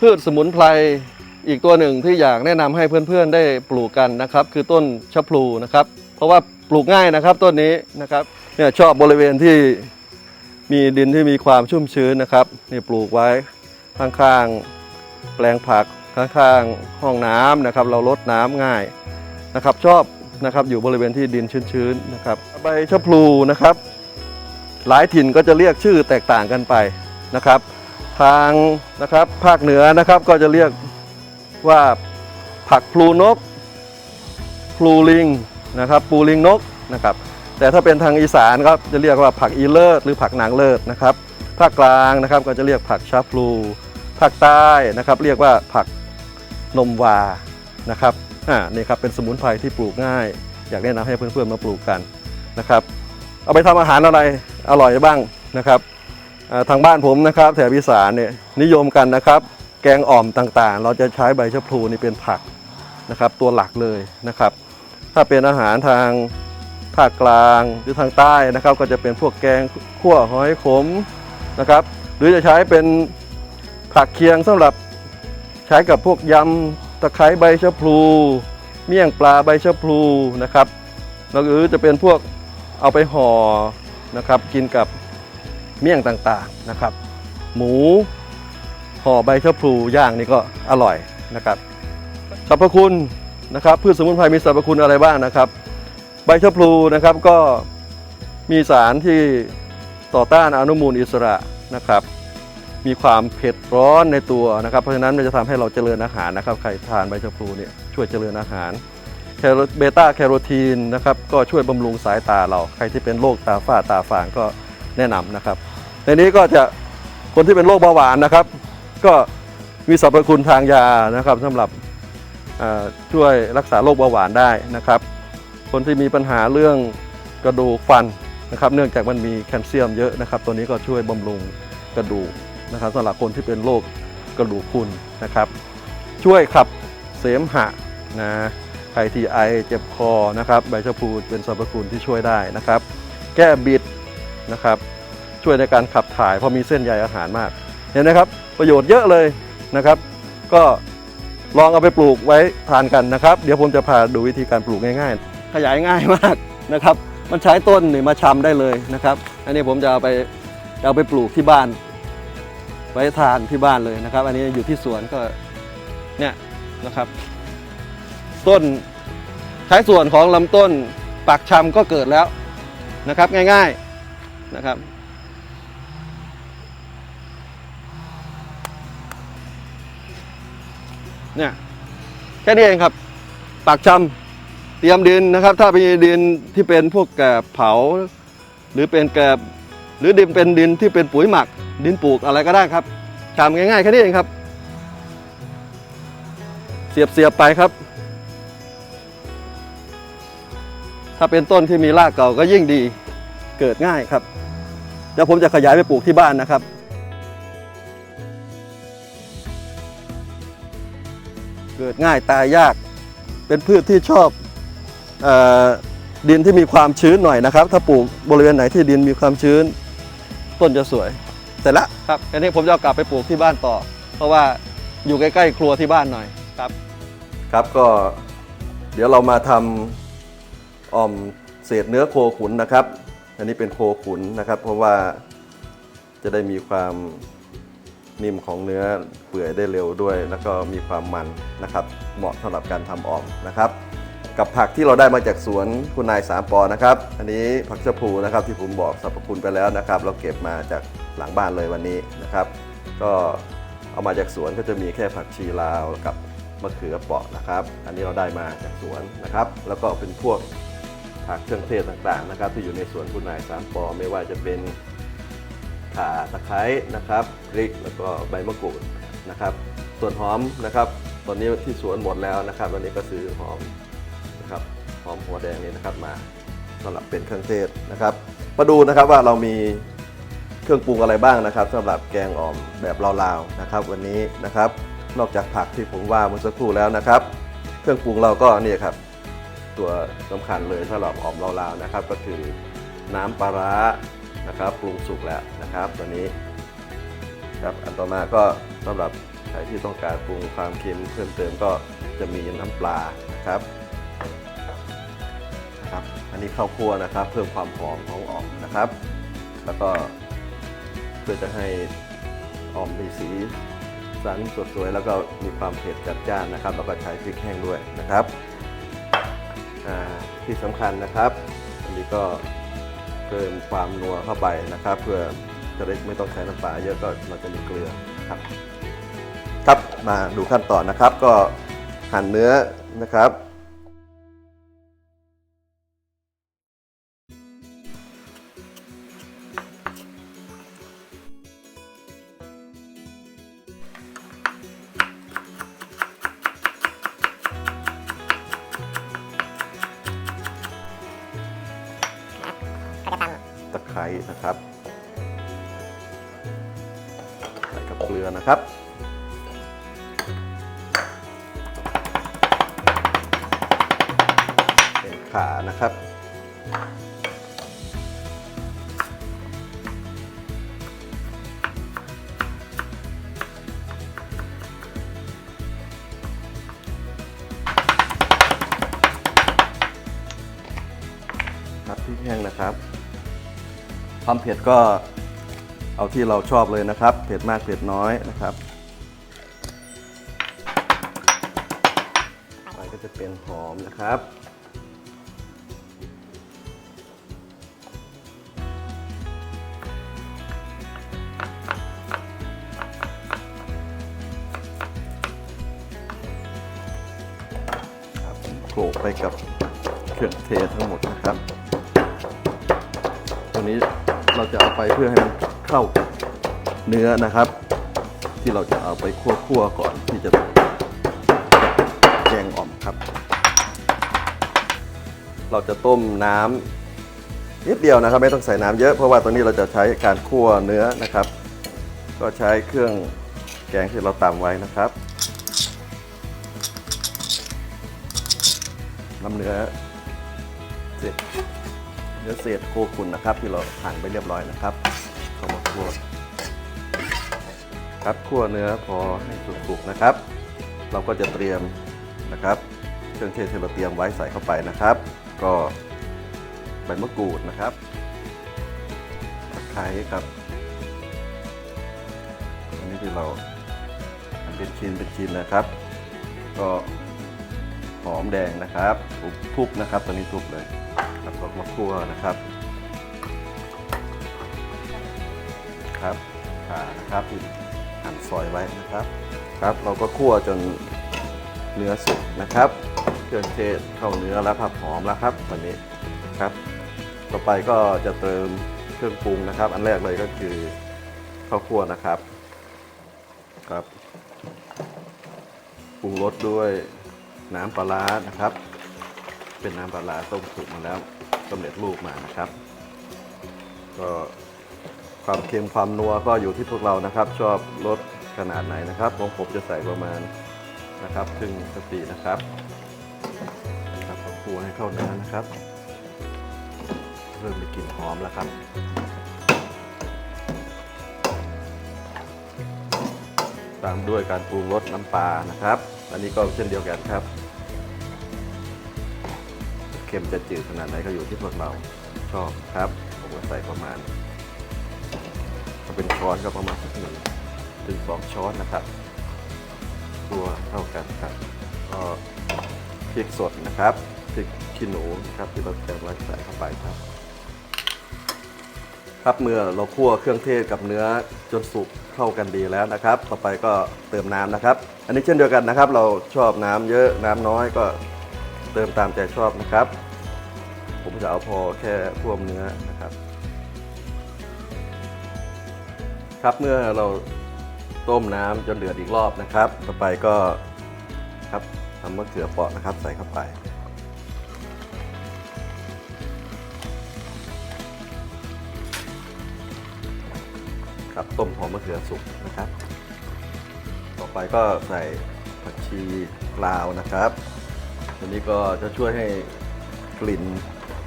พืชสมุนไพรอีกตัวหนึ่งที่อยากแนะนำให้เพื่อนๆได้ปลูกกันนะครับ คือต้นชะพลูนะครับ เพราะว่าปลูกง่ายนะครับต้นนี้นะครับเนี่ยชอบบริเวณที่มีดินที่มีความชุ่มชื้นนะครับนี่ปลูกไว้ข้างๆแปลงผักข้างๆห้องน้ำนะครับ เราลดน้ำง่ายนะครับ ชอบนะครับอยู่บริเวณที่ดินชื้นๆนะครับ ใบชะพลูนะครับ หลายถิ่นก็จะเรียกชื่อแตกต่างกันไปนะครับ ทางนะครับภาคเหนือนะครับก็จะเรียกว่าผักพลูนกพลูลิงนะครับปูลิงนกนะครับแต่ถ้าเป็นทางอีสานครับจะเรียกว่าผักอีเลิศหรือผักนางเลิศนะครับภาคกลางนะครับก็จะเรียกผักชาพลูภาคใต้นะครับ เรียกว่าผักนมวานะครับอ่านี่ครับเป็นสมุนไพรที่ปลูกง่าย อยากแนะนำให้เพื่อนๆมาปลูกกันนะครับ เอาไปทำอาหารอะไรอร่อยบ้างนะครับ ทางบ้านผมนะครับแถบอีสานเนี่ยนิยมกันนะครับ แกงอ่อมต่างๆ เราจะใช้ใบชะพลูนี่เป็นผักนะครับ ตัวหลักเลยนะครับ ถ้าเป็นอาหารทางภาคกลางหรือทางใต้นะครับ ก็จะเป็นพวกแกงขั่วหอยขมนะครับ หรือจะใช้เป็นผักเคียงสำหรับใช้กับพวกยำตะไคร้ใบชะพลูเมี่ยงปลาใบชะพลูนะครับแล้วหรือจะเป็นพวกเอาไปห่อนะครับ กินกับ เมี่ยงต่างๆนะครับ หมูห่อใบชะพลูย่างนี่ก็อร่อยนะครับสรรพคุณนะครับพืชสมุนไพรมีสรรพคุณอะไรบ้างนะครับ ใบชะพลูนะครับก็มีสารที่ต่อต้านอนุมูลอิสระนะครับ มีความเผ็ดร้อนในตัวนะครับ เพราะฉะนั้นมันจะทำให้เราเจริญอาหารนะครับใครทานใบชะพลูเนี่ยช่วยเจริญอาหารแคโรเบต้าแคโรทีนนะครับก็ช่วยบำรุงสายตาเราใครที่เป็นโรคตาฝ้าตาฝางก็แนะนำนะครับ ในนี้ก็จะคนที่เป็นโรคเบาหวานนะครับ ก็มีสรรพคุณทางยานะครับสำหรับช่วยรักษาโรคเบาหวานได้นะครับ คนที่มีปัญหาเรื่องกระดูกฟันนะครับ เนื่องจากมันมีแคลเซียมเยอะนะครับ ตัวนี้ก็ช่วยบำรุงกระดูกนะครับสำหรับคนที่เป็นโรคกระดูกพรุนนะครับ ช่วยขับเสมหะนะใครที่ไอเจ็บคอนะครับ ใบชะพูเป็นสรรพคุณที่ช่วยได้นะครับ แก้บิดนะครับ ช่วยในการขับถ่ายเพราะมีเส้นใยอาหารมาก เห็นไหมครับ ประโยชน์เยอะเลยนะครับ ก็ลองเอาไปปลูกไว้ทานกันนะครับ เดี๋ยวผมจะพาดูวิธีการปลูกง่าย ๆ ขยายง่ายมากนะครับ มันใช้ต้นนี่มาชำได้เลยนะครับ อันนี้ผมจะเอาไปเอาไปปลูกที่บ้าน ไว้ทานที่บ้านเลยนะครับ อันนี้อยู่ที่สวนก็เนี่ยนะครับ ต้นใช้ส่วนของลำต้นปักชำก็เกิดแล้วนะครับ ง่าย ๆนะครับ เนี่ยแค่นี้เองครับ ปากชำเตรียมดินนะครับ ถ้าเป็นดินที่เป็นพวกแกบเผา หรือเป็นแกบหรือดินเป็นดินที่เป็นปุ๋ยหมัก ดินปลูกอะไรก็ได้ครับชำง่ายๆแค่นี้เองครับ เสียบเสียบไปครับ ถ้าเป็นต้นที่มีรากเก่าก็ยิ่งดีเกิดง่ายครับเดี๋ยวผมจะขยายไปปลูกที่บ้านนะครับ ง่ายตายยาก เป็นพืชที่ชอบเออดินที่มีความชื้นหน่อยนะครับ ถ้าปลูกบริเวณไหนที่ดินมีความชื้น ต้นจะสวยเสร็จแล้วครับอันนี้ผมจะเอากลับไปปลูกที่บ้านต่อ เพราะว่าอยู่ใกล้ๆครัวที่บ้านหน่อยครับครับก็เดี๋ยวเรามาทำอ่อมเศษเนื้อโคขุนนะครับ อันนี้เป็นโคขุนนะครับ เพราะว่าจะได้มีความ นิ่มของเนื้อเปื่อยได้เร็วด้วย แล้วก็มีความมันนะครับ เหมาะสำหรับการทำอ่อมนะครับ กับผักที่เราได้มาจากสวนคุณนายสามปอนะครับ อันนี้ผักชะพูนะครับที่ผมบอกสรรพคุณไปแล้วนะครับ เราเก็บมาจากหลังบ้านเลยวันนี้นะครับ ก็เอามาจากสวนก็จะมีแค่ผักชีลาวกับมะเขือเปราะนะครับ อันนี้เราได้มาจากสวนนะครับ แล้วก็เป็นพวกผักเครื่องเทศต่างๆนะครับ ที่อยู่ในสวนคุณนายสามปอไม่ว่าจะเป็น ข่าตะไคร้นะครับพริกแล้วก็ใบมะกรูดนะครับ ส่วนหอมนะครับ ตอนนี้ที่สวนหมดแล้วนะครับวันนี้ก็ซื้อหอมนะครับหอมหัวแดงนี่นะครับมาสำหรับเป็นเครื่องเทศนะครับ มาดูนะครับว่าเรามีเครื่องปรุงอะไรบ้างนะครับสำหรับแกงอ่อมแบบลาวๆนะครับ วันนี้นะครับ นอกจากผักที่ผมว่าเมื่อสักครู่แล้วนะครับ เครื่องปรุงเราก็นี่ครับตัวสำคัญเลยสำหรับอ่อมลาวๆนะครับ ก็คือน้ำปลาร้า นะครับปรุงสุกแล้วนะครับตัวนี้ครับอันต่อมาก็สำหรับใครที่ต้องการปรุงความเค็มเพิ่มเติมก็จะมีน้ำปลานะครับนะครับ อันนี้ข้าวคั่วนะครับ เพิ่มความหอมของออมนะครับ แล้วก็เพื่อจะให้อ่อมมีสีสันสดสวยแล้วก็มีความเผ็ดจัดจ้านนะครับ แล้วก็ใช้พริกแห้งด้วยนะครับที่สำคัญนะครับ อันนี้ก็ เพิ่มความนัวเข้าไปนะครับ เพื่อจะได้ไม่ต้องใช้น้ำปลาเยอะก็เราจะมีเกลือครับ ครับมาดูขั้นตอนนะครับ ก็หั่นเนื้อนะครับ ช้นะครับ ใส่กับเกลือนะครับ เป็นขานะครับครับพริกแห้งนะครับ ความเผ็ดก็เอาที่เราชอบเลยนะครับ เผ็ดมากเผ็ดน้อยนะครับไปก็จะเป็นหอมนะครับครับโขลกไปกับเครื่องเทศทั้งหมดนะครับ ตัวนี้ เราจะเอาไปเพื่อให้มันเข้ากับเนื้อนะครับ ที่เราจะเอาไปคั่วๆก่อนที่จะแกงอ่อมครับ เราจะต้มน้ำนิดเดียวนะครับ ไม่ต้องใส่น้ำเยอะเพราะว่าตัวนี้เราจะใช้การคั่วเนื้อนะครับ ก็ใช้เครื่องแกงที่เราตำไว้นะครับน้ำเนื้อเสร็จ เนื้อเศษโคขุนนะครับ ที่เราหั่นไปเรียบร้อยนะครับเข้ามาคั่วครับคั่วเนื้อพอให้สุกๆนะครับ เราก็จะเตรียมนะครับ เครื่องเทศที่เราเตรียมไว้ใส่เข้าไปนะครับ ก็ใบมะกรูดนะครับตะไคร้ครับอันนี้ที่เราหั่นเป็นชิ้นเป็นชิ้นนะครับ ก็หอมแดงนะครับทุบๆนะครับตัวนี้ทุบเลย ครับก็มาคั่วนะครับ ครับขานะครับที่หั่นซอยไว้นะครับ ครับ เราก็คั่วจนเนื้อสุกนะครับเครื่องเทศเข้าเนื้อแล้วผักหอมแล้วครับวันนี้ครับ ต่อไปก็จะเติมเครื่องปรุงนะครับ อันแรกเลยก็คือข้าวคั่วนะครับครับปรุงรสด้วยน้ำปลาร้านะครับ เป็นน้ำปลาร้าต้มสุกมาแล้วสำเร็จรูปมานะครับ ก็ความเค็มความนัวก็อยู่ที่พวกเรานะครับ ชอบรสขนาดไหนนะครับของผมจะใส่ประมาณนะครับครึ่งสตีนะครับนะครับก็คัวให้เข้าเนื้อนะครับ เริ่มมีกลิ่นหอมแล้วครับตามด้วยการปรุงรสน้ำปลานะครับ อันนี้ก็เช่นเดียวกันครับ เค็มจะจืดขนาดไหนก็อยู่ที่พวกเราชอบครับผมก็ใส่ประมาณถ้าเป็นช้อนก็ประมาณสักหนึ่งถึงสองช้อนนะครับตัวเท่ากันครับก็พริกสดนะครับพริกขี้หนูนะครับที่เราเตรียมไว้ใส่เข้าไปครับ ครับเมื่อเราคั่วเครื่องเทศกับเนื้อจนสุกเข้ากันดีแล้วนะครับ ต่อไปก็เติมน้ำนะครับ อันนี้เช่นเดียวกันนะครับ เราชอบน้ำเยอะน้ำน้อยก็ เติมตามใจชอบนะครับ ผมจะเอาพอแค่ท่วมเนื้อนะครับ ครับเมื่อเราต้มน้ำจนเดือดอีกรอบนะครับ ต่อไปก็ครับทำมะเขือเปราะนะครับ ใส่เข้าไปครับต้มหอมมะเขือสุกนะครับ ต่อไปก็ใส่ผักชีกลาวนะครับ ตัวนี้ก็จะช่วยให้กลิ่น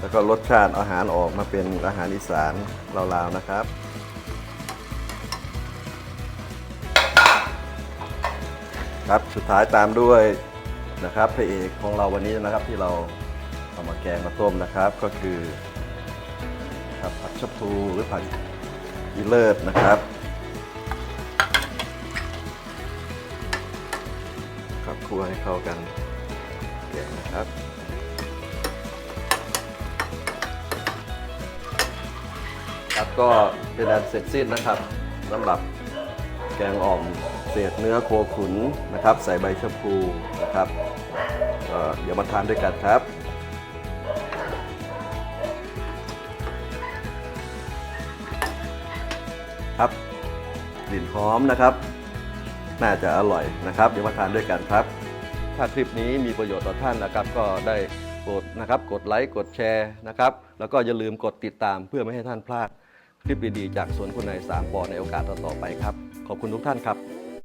แล้วก็รสชาติอาหารออกมาเป็นอาหารอีสานลาวๆนะครับครับสุดท้ายตามด้วยนะครับพระเอกของเราวันนี้นะครับที่เราเอามาแกงมาต้มนะครับ ก็คือครับผักชะพลูหรือผักอีเลิศนะครับครับคั่วให้เข้ากัน แกงนะครับครับก็เป็นอันเสร็จสิ้นนะครับสำหรับแกงอ่อมเศษเนื้อโคขุนนะครับ ใส่ใบชะพูนะครับเดี๋ยวมาทานด้วยกันครับครับกลิ่นหอมนะครับ น่าจะอร่อยนะครับ เดี๋ยวมาทานด้วยกันครับ ถ้าคลิปนี้มีประโยชน์ต่อท่านนะครับ ก็ได้กดนะครับกดไลค์กดแชร์นะครับ แล้วก็อย่าลืมกดติดตามเพื่อไม่ให้ท่านพลาด คลิปดีๆ จากสวนคุณนายสามปอในโอกาสต่อๆไปครับ ขอบคุณทุกท่านครับ